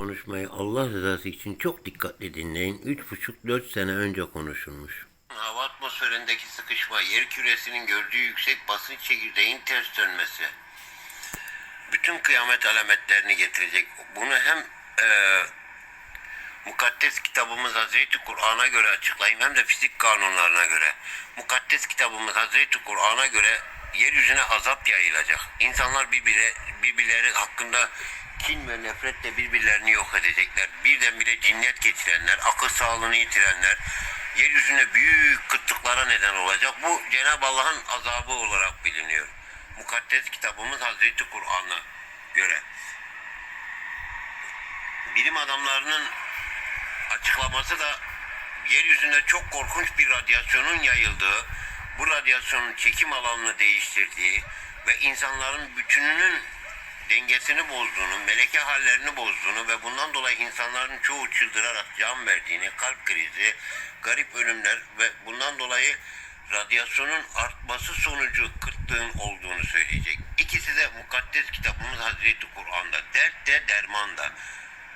Konuşmayı Allah rızası için çok dikkatli dinleyin. 3,5-4 sene önce konuşulmuş. Hava atmosferindeki sıkışma, yer küresinin gördüğü yüksek basınç çekirdeğin ters dönmesi. Bütün kıyamet alametlerini getirecek. Bunu hem eee mukaddes kitabımız Hazreti Kur'an'a göre açıklayayım hem de fizik kanunlarına göre. Mukaddes kitabımız Hazreti Kur'an'a göre yeryüzüne azap yayılacak. İnsanlar birbiri, birbirleri hakkında kin ve nefretle birbirlerini yok edecekler. Birdenbire cinnet geçirenler, akıl sağlığını yitirenler, yeryüzüne büyük kıtlıklara neden olacak. Bu Cenab-ı Allah'ın azabı olarak biliniyor. Mukaddes kitabımız Hazreti Kur'an'a göre. Bilim adamlarının açıklaması da yeryüzünde çok korkunç bir radyasyonun yayıldığı, bu radyasyonun çekim alanını değiştirdiği ve insanların bütününün dengesini bozduğunu, meleke hallerini bozduğunu ve bundan dolayı insanların çoğu çıldırarak can verdiğini, kalp krizi, garip ölümler ve bundan dolayı radyasyonun artması sonucu kıtlığın olduğunu söyleyecek. İkisi de mukaddes kitabımız Hazreti Kur'an'da. Dert de derman da.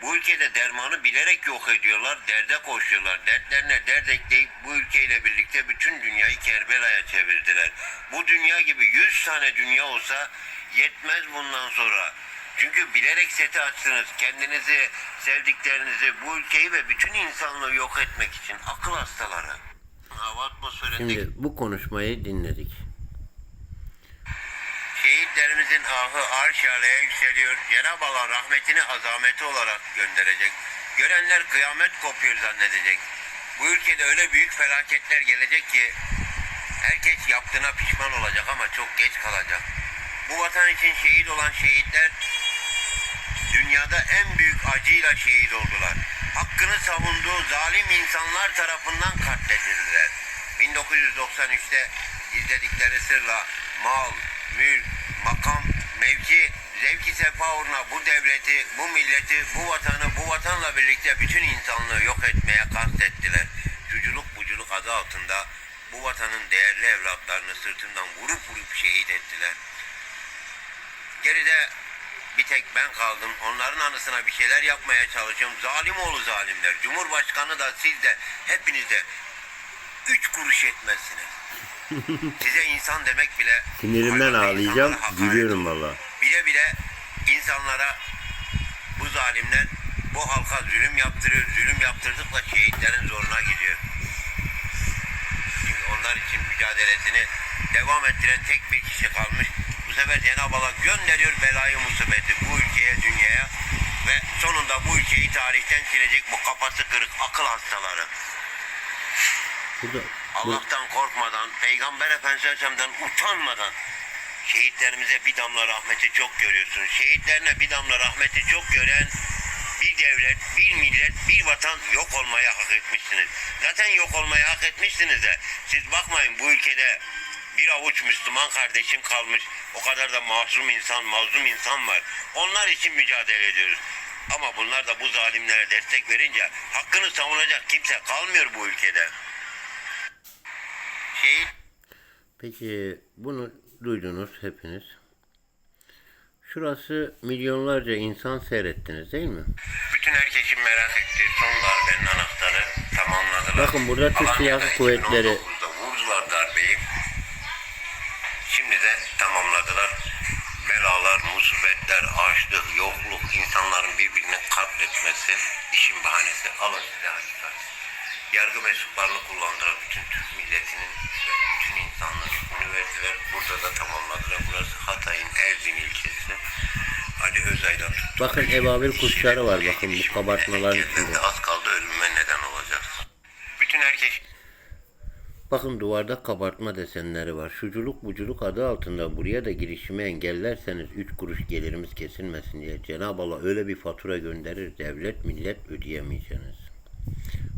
Bu ülkede dermanı bilerek yok ediyorlar, derde koşuyorlar. Dertlerine dert ekleyip bu ülkeyle birlikte bütün dünyayı Kerbela'ya çevirdiler. Bu dünya gibi 100 tane dünya olsa yetmez bundan sonra. Çünkü bilerek seti açtınız. Kendinizi, sevdiklerinizi, bu ülkeyi ve bütün insanlığı yok etmek için. Akıl hastaları. Hava atmosferindeki... Şimdi bu konuşmayı dinledik. Ahı arş aleye yükseliyor. Cenab-ı Allah rahmetini azameti olarak gönderecek. Görenler kıyamet kopuyor zannedecek. Bu ülkede öyle büyük felaketler gelecek ki herkes yaptığına pişman olacak ama çok geç kalacak. Bu vatan için şehit olan şehitler dünyada en büyük acıyla şehit oldular. Hakkını savunduğu zalim insanlar tarafından katledildiler. 1993'te izledikleri sırla mal, mülk, makam, mevki, zevki sefa uğruna bu devleti, bu milleti, bu vatanı, bu vatanla birlikte bütün insanlığı yok etmeye kastettiler. Cuculuk buculuk adı altında bu vatanın değerli evlatlarını sırtından vurup vurup şehit ettiler. Geride bir tek ben kaldım. Onların anısına bir şeyler yapmaya çalışıyorum. Zalim oğlu zalimler. Cumhurbaşkanı da siz de hepiniz de üç kuruş etmezsiniz. Size insan demek bile Sinirimden ağlayacağım. Gülüyorum valla. Bile bile insanlara bu zalimler bu halka zulüm yaptırıyor. Zulüm yaptırdıkla şehitlerin zoruna gidiyor. Şimdi onlar için mücadelesini devam ettiren tek bir kişi kalmış. Bu sefer Cenab-ı Allah gönderiyor belayı musibeti bu ülkeye, dünyaya ve sonunda bu ülkeyi tarihten silecek bu kafası kırık akıl hastaları. Burada bu, Allah'tan korkmadan, Peygamber Efendimiz Aleyhisselam'dan utanmadan şehitlerimize bir damla rahmeti çok görüyorsunuz. Şehitlerine bir damla rahmeti çok gören bir devlet, bir millet, bir vatan yok olmaya hak etmişsiniz. Zaten yok olmaya hak etmişsiniz de siz bakmayın bu ülkede bir avuç Müslüman kardeşim kalmış. O kadar da mahzum insan, mazlum insan var. Onlar için mücadele ediyoruz. Ama bunlar da bu zalimlere destek verince hakkını savunacak kimse kalmıyor bu ülkede. Peki bunu duydunuz hepiniz. Şurası milyonlarca insan seyrettiniz değil mi? bütün herkesin merak ettiği son darbenin anahtarı tamamladılar. Bakın burada Türk Silahlı Kuvvetleri 2019'da vurdular darbeyi. Şimdi de tamamladılar. Belalar, musibetler, açlık, yokluk, insanların birbirini katletmesi, işin bahanesi alın size hakikat. Yargı mensuplarını kullandılar bütün Türk milletinin ve bütün insanlığı hükmünü verdiler. Burada da tamamladılar. Burası Hatay'ın Erzin ilçesi. Ali Özay'dan tuttu. Bakın ebabil kuşları var, bakın bu kabartmaların içinde. Az kaldı ölüme neden olacaksın. Bütün herkes Bakın duvarda kabartma desenleri var. Şuculuk buculuk adı altında buraya da girişimi engellerseniz 3 kuruş gelirimiz kesilmesin diye Cenab-ı Allah öyle bir fatura gönderir devlet millet ödeyemeyeceğiniz.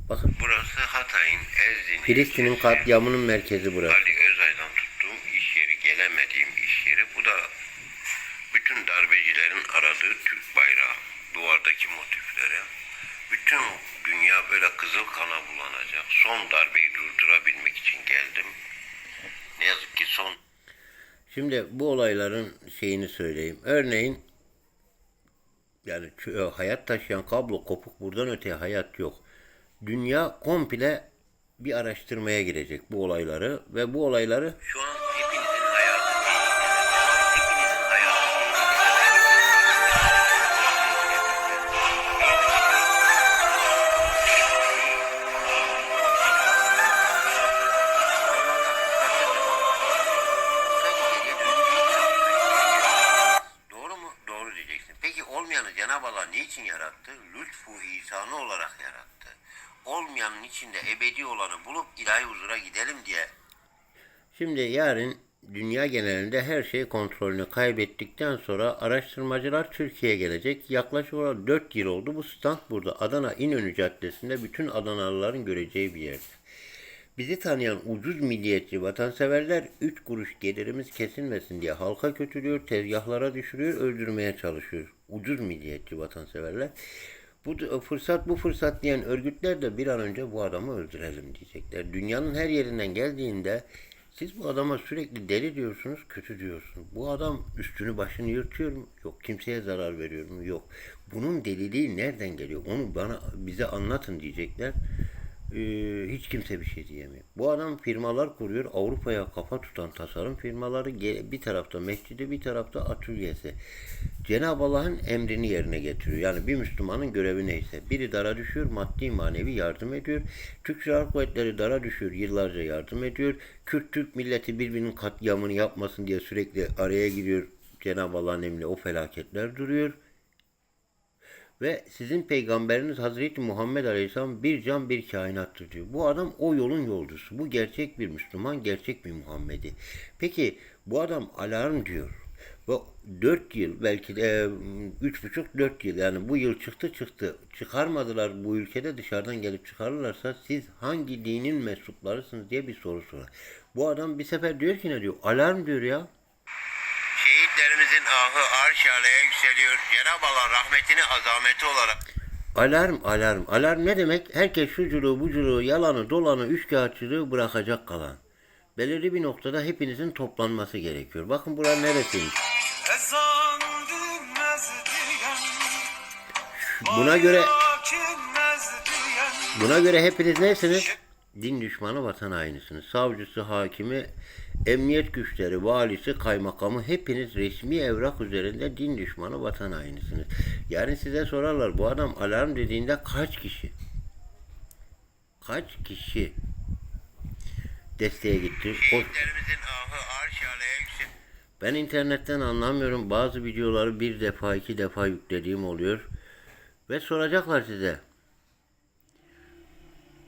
Bakın Burası Hatay'ın Erzin. Filistin'in katliamının merkezi burası. Ali Özay'dan tuttuğum iş yeri, gelemediğim iş yeri. Bu da bütün darbecilerin aradığı Türk bayrağı. Duvardaki motifleri. Bütün dünya böyle kızıl kana bulanacak. Son darbeyi durdurabilmek için geldim. Ne yazık ki son Şimdi bu olayların şeyini söyleyeyim. Örneğin Yani e, hayat taşıyan kablo kopuk buradan öteye hayat yok. Dünya komple bir araştırmaya girecek bu olayları ve bu olayları Şu an hepinizin hayatı tehlikede. Şu an hepinizin hayatı Doğru mu? Doğru diyeceksin. Peki olmayanı Cenab-ı Allah niçin yarattı? Lütfu ihsanı olarak yarattı. Olmayanın içinde ebedi olanı bulup ilahi huzura gidelim diye Şimdi yarın dünya genelinde her şey kontrolünü kaybettikten sonra araştırmacılar Türkiye'ye gelecek. Yaklaşık olarak 4 yıl oldu. Bu stand burada Adana İnönü Caddesi'nde bütün Adanalıların göreceği bir yerde. Bizi tanıyan ucuz milliyetçi vatanseverler 3 kuruş gelirimiz kesilmesin diye halka kötülüyor, tezgahlara düşürüyor, öldürmeye çalışıyor. Ucuz milliyetçi vatanseverler. Bu da- fırsat bu fırsat diyen örgütler de bir an önce bu adamı öldürelim diyecekler. Dünyanın her yerinden geldiğinde siz bu adama sürekli deli diyorsunuz, kötü diyorsunuz. Bu adam üstünü başını yırtıyor mu? Yok. Kimseye zarar veriyor mu? Yok. Bunun deliliği nereden geliyor? Onu bana bize anlatın diyecekler. Ee, hiç kimse bir şey diyemiyor. Bu adam firmalar kuruyor. Avrupa'ya kafa tutan tasarım firmaları bir tarafta mescidi bir tarafta atölyesi. Cenab-ı Allah'ın emrini yerine getiriyor. Yani bir Müslümanın görevi neyse. Biri dara düşüyor, maddi manevi yardım ediyor. Türk Silahlı Kuvvetleri dara düşüyor, yıllarca yardım ediyor. Kürt Türk milleti birbirinin katliamını yapmasın diye sürekli araya giriyor. Cenab-ı Allah'ın emri o felaketler duruyor. Ve sizin peygamberiniz Hazreti Muhammed Aleyhisselam bir can bir kainattır diyor. Bu adam o yolun yolcusu. Bu gerçek bir Müslüman, gerçek bir Muhammedi. Peki bu adam alarm diyor. Ve 4 yıl belki de 3,5-4 yıl yani bu yıl çıktı çıktı. Çıkarmadılar bu ülkede dışarıdan gelip çıkarırlarsa siz hangi dinin mensuplarısınız diye bir soru sorar. Bu adam bir sefer diyor ki ne diyor? Alarm diyor ya. Ahı arş aleye yükseliyor. Cenab-ı Allah rahmetini azameti olarak Alarm, alarm. Alarm ne demek? Herkes şuculuğu, buculuğu, yalanı, dolanı, üçkağıtçılığı bırakacak kalan. Belirli bir noktada hepinizin toplanması gerekiyor. Bakın bura neresiymiş? Buna göre buna göre hepiniz neysiniz? Din düşmanı vatan hainisiniz. Savcısı, hakimi, emniyet güçleri, valisi, kaymakamı hepiniz resmi evrak üzerinde din düşmanı vatan hainisiniz. Yani size sorarlar bu adam alarm dediğinde kaç kişi? Kaç kişi desteğe gitti? Şehitlerimizin ahı. Ben internetten anlamıyorum. Bazı videoları bir defa iki defa yüklediğim oluyor. Ve soracaklar size.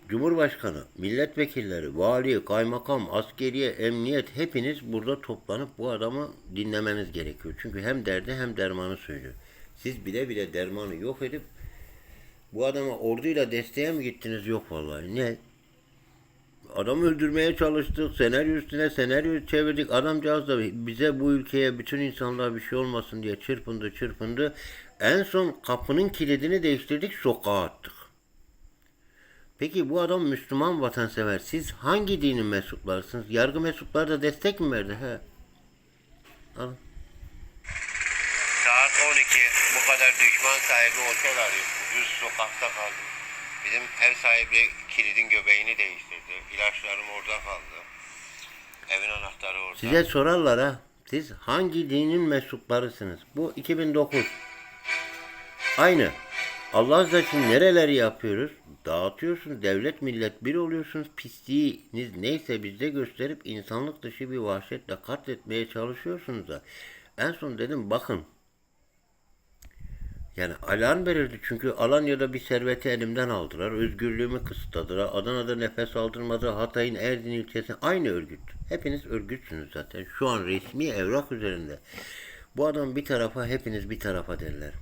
Cumhurbaşkanı, milletvekilleri, vali, kaymakam, askeriye, emniyet hepiniz burada toplanıp bu adamı dinlemeniz gerekiyor. Çünkü hem derdi hem dermanı söylüyor. Siz bile bile dermanı yok edip bu adama orduyla desteğe mi gittiniz? Yok vallahi. Ne? Adam öldürmeye çalıştık. Senaryo üstüne senaryo çevirdik. Adamcağız da bize bu ülkeye bütün insanlar bir şey olmasın diye çırpındı çırpındı. En son kapının kilidini değiştirdik sokağa attık. Peki bu adam Müslüman vatansever. Siz hangi dinin mensuplarısınız? Yargı mensupları da destek mi verdi? He. Alın. Saat 12 bu kadar düşman sahibi otel arıyor. Düz sokakta kaldım. Bizim ev sahibi kilidin göbeğini değiştirdi. İlaçlarım orada kaldı. Evin anahtarı orada. Size sorarlar ha. Siz hangi dinin mensuplarısınız? Bu 2009. Aynı. Allah Azze için nereleri yapıyoruz? Dağıtıyorsunuz. Devlet millet bir oluyorsunuz. Pisliğiniz neyse bizde gösterip insanlık dışı bir vahşetle katletmeye çalışıyorsunuz da. En son dedim bakın. Yani alarm verirdi çünkü Alanya'da bir serveti elimden aldılar. Özgürlüğümü kısıtladılar. Adana'da nefes aldırmadı. Hatay'ın Erdin ilçesi aynı örgüt. Hepiniz örgütsünüz zaten. Şu an resmi evrak üzerinde. Bu adam bir tarafa hepiniz bir tarafa derler.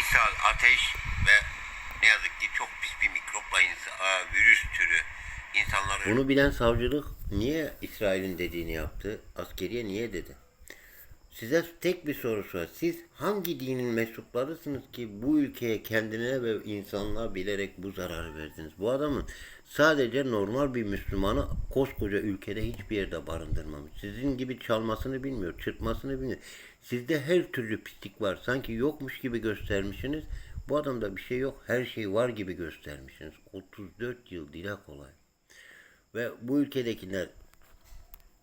İshal, ateş ve ne yazık ki çok pis bir mikropla virüs türü insanları Bunu bilen savcılık niye İsrail'in dediğini yaptı? Askeriye niye dedi? Size tek bir soru var. Siz hangi dinin mensuplarısınız ki bu ülkeye kendine ve insanlığa bilerek bu zararı verdiniz? Bu adamın Sadece normal bir Müslümanı koskoca ülkede hiçbir yerde barındırmamış. Sizin gibi çalmasını bilmiyor, çırpmasını bilmiyor. Sizde her türlü pislik var. Sanki yokmuş gibi göstermişsiniz. Bu adamda bir şey yok. Her şey var gibi göstermişsiniz. 34 yıl dile kolay. Ve bu ülkedekiler